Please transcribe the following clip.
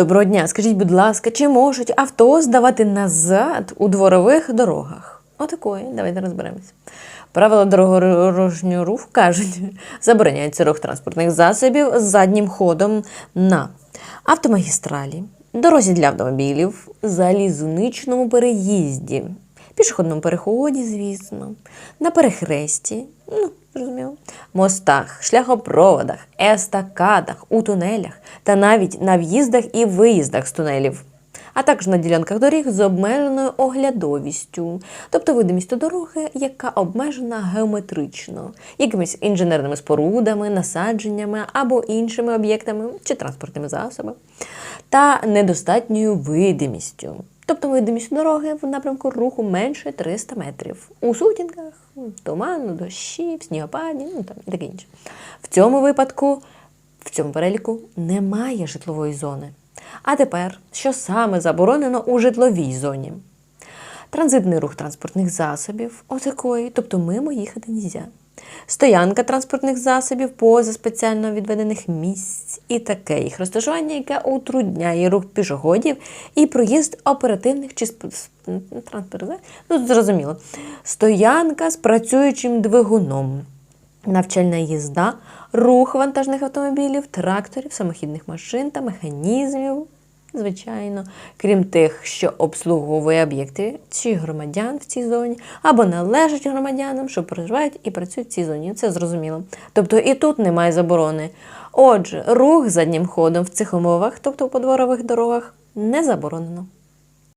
Доброго дня. Скажіть, будь ласка, чи можуть авто здавати назад у дворових дорогах? Отакої, давайте розберемося. Правила дорожнього руху кажуть, забороняється рух транспортних засобів з заднім ходом на автомагістралі, дорозі для автомобілів, залізничному переїзді, пішохідному переході, звісно, на перехресті, ну, зрозуміло, мостах, шляхопроводах, естакадах, у тунелях та навіть на в'їздах і виїздах з тунелів. А також на ділянках доріг з обмеженою оглядовістю, тобто видимістю дороги, яка обмежена геометрично, якимись інженерними спорудами, насадженнями або іншими об'єктами чи транспортними засобами, та недостатньою видимістю. Тобто видимість дороги в напрямку руху менше 300 метрів. У сутінках, туману, дощі, в снігопаді, ну там і таке інше. В цьому випадку, в цьому переліку немає житлової зони. А тепер, що саме заборонено у житловій зоні? Транзитний рух транспортних засобів, отакої, тобто мимо їхати нельзя. Стоянка транспортних засобів поза спеціально відведених місць і таке їх розташування, яке утрудняє рух пішоходів і проїзд оперативних чи сп- транспортних. Ну, зрозуміло. Стоянка з працюючим двигуном. Навчальна їзда, рух вантажних автомобілів, тракторів, самохідних машин та механізмів, звичайно, крім тих, що обслуговує об'єкти чи громадян в цій зоні, або належать громадянам, що проживають і працюють в цій зоні. Це зрозуміло. Тобто і тут немає заборони. Отже, рух заднім ходом в цих умовах, тобто по дворових дорогах, не заборонено.